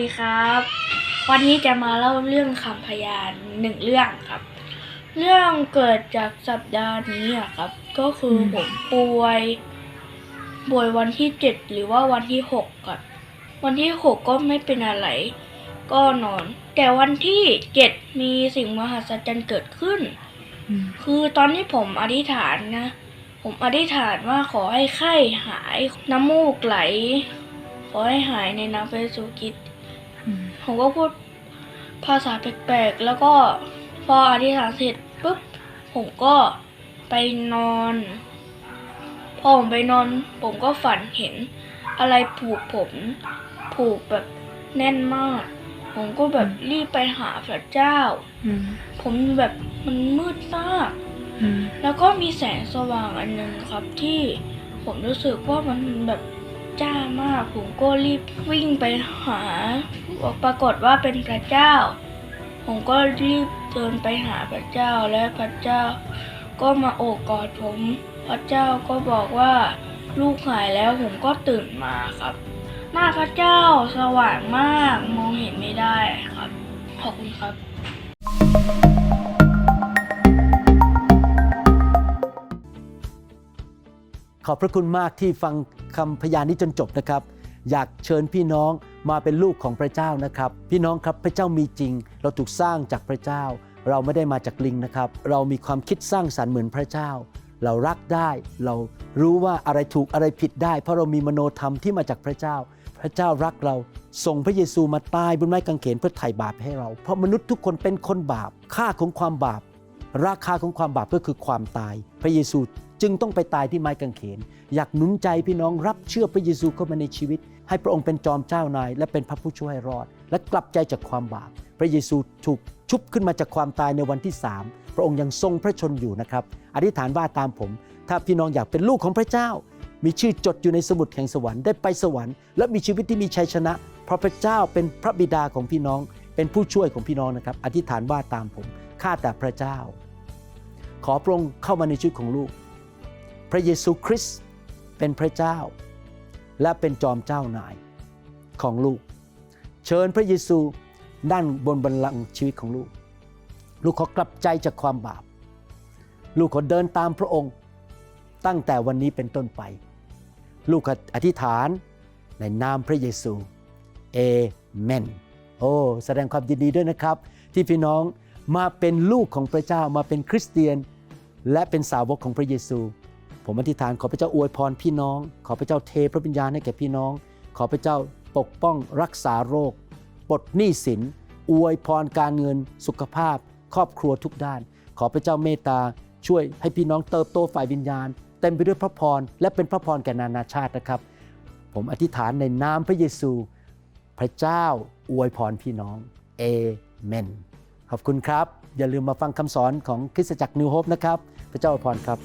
ดีครับ วันนี้จะมาเล่าเรื่องคำพยานหนึ่งเรื่องครับ เรื่องเกิดจากสัปดาห์นี้อะครับ ก็คืออมผมป่วยป่วยวันที่เจ็ดหรือว่าวันที่หกครับ วันที่หกก็ไม่เป็นอะไร ก็นอน แต่วันที่เจ็ดมีสิ่งมหัศจรรย์เกิดขึ้นอืมคือตอนที่ผมอธิษฐานนะ ผมอธิษฐานว่าขอให้ไข้หายน้ำมูกไหลขอให้หายในนามพระเยซูคริสต์อืม ผมก็พูดภาษาแปลกๆ แล้วก็พออธิษฐานเสร็จปุ๊บ ผมก็ไปนอน พอผมไปนอน ผมก็ฝันเห็นอะไรผูกผม ผูกแบบแน่นมาก ผมก็แบบรีบไปหาพระเจ้าอืมผมแบบมันมืดมากอืมแล้วก็มีแสงสว่างอันหนึ่งครับที่ผมรู้สึกว่ามันแบบ จ้ามาก ผมก็รีบวิ่งไปหา ปรากฏว่าเป็นพระเจ้า ผมก็รีบเดินไปหาพระเจ้าและพระเจ้า ก็มาโอบกอดผม พระเจ้าก็บอกว่าลูกหายแล้วผมก็ตื่นมาครับ หน้าพระเจ้าสว่างมากมองเห็นไม่ได้ครับ ขอบคุณครับ ขอบพระคุณมากที่ฟังคำพยานนี้จนจบนะครับ อยากเชิญพี่น้องมาเป็นลูกของพระเจ้านะครับ พี่น้องครับพระเจ้ามีจริง เราถูกสร้างจากพระเจ้า เราไม่ได้มาจากลิงนะครับ เรามีความคิดสร้างสรรค์เหมือนพระเจ้า เรารักได้ เรารู้ว่าอะไรถูกอะไรผิดได้ เพราะเรามีมโนธรรมที่มาจากพระเจ้า พระเจ้ารักเราส่งพระเยซูมาตายบนไม้กางเขนเพื่อไถ่บาปให้เรา เพราะมนุษย์ทุกคนเป็นคนบาป ค่าของความบาป ราคาของความบาปก็คือความตาย พระเยซู จึงต้องไปตายที่ไม้กางเขน อยากหนุนใจพี่น้องรับเชื่อพระเยซูเข้ามาในชีวิต ให้พระองค์เป็นจอมเจ้านาย และเป็นพระผู้ช่วยรอด และกลับใจจากความบาป พระเยซูถูกชุบขึ้นมาจากความตายในวันที่3พระองค์ยังทรงพระชนอยู่นะครับ อธิษฐานว่าตามผม ถ้าพี่น้องอยากเป็นลูกของพระเจ้า มีชื่อจดอยู่ในสมุดแห่งสวรรค์ได้ไปสวรรค์และมีชีวิตที่มีชัยชนะ เพราะพระเจ้าเป็นพระบิดาของพี่น้อง เป็นผู้ช่วยของพี่น้องนะครับ อธิษฐานว่าตามผมข้าแต่พระเจ้า ขอพระองค์เข้ามาในชีวิตของลูก พระเยซูคริสต์เป็นพระเจ้า และเป็นจอมเจ้านายของลูก เชิญพระเยซูนั่งบนบัลลังก์ชีวิตของลูก ลูกขอกลับใจจากความบาป ลูกขอเดินตามพระองค์ ตั้งแต่วันนี้เป็นต้นไป ลูกขออธิษฐานในนามพระเยซูเอเมนโอ้แสดงความยินดีด้วยนะครับ ที่พี่น้องมาเป็นลูกของพระเจ้ามาเป็นคริสเตียน และเป็นสาวกของพระเยซู ผมอธิษฐานขอพระเจ้าอวยพรพี่น้อง ขอพระเจ้าเทพระวิญญาณให้แก่พี่น้อง ขอพระเจ้าปกป้องรักษาโรคปลดหนี้สิน อวยพรการเงินสุขภาพ ครอบครัวทุกด้าน ขอพระเจ้าเมตตาช่วยให้พี่น้องเติบโตฝ่ายวิญญาณ เต็มไปด้วยพระพรและเป็นพระพรแก่นานาชาตินะครับ ผมอธิษฐานในนามพระเยซู พระเจ้าอวยพรพี่น้องเอเมนขอบคุณครับ อย่าลืมมาฟังคำสอนของคริสตจักรนิวโฮปนะครับ พระเจ้าอวยพรครับ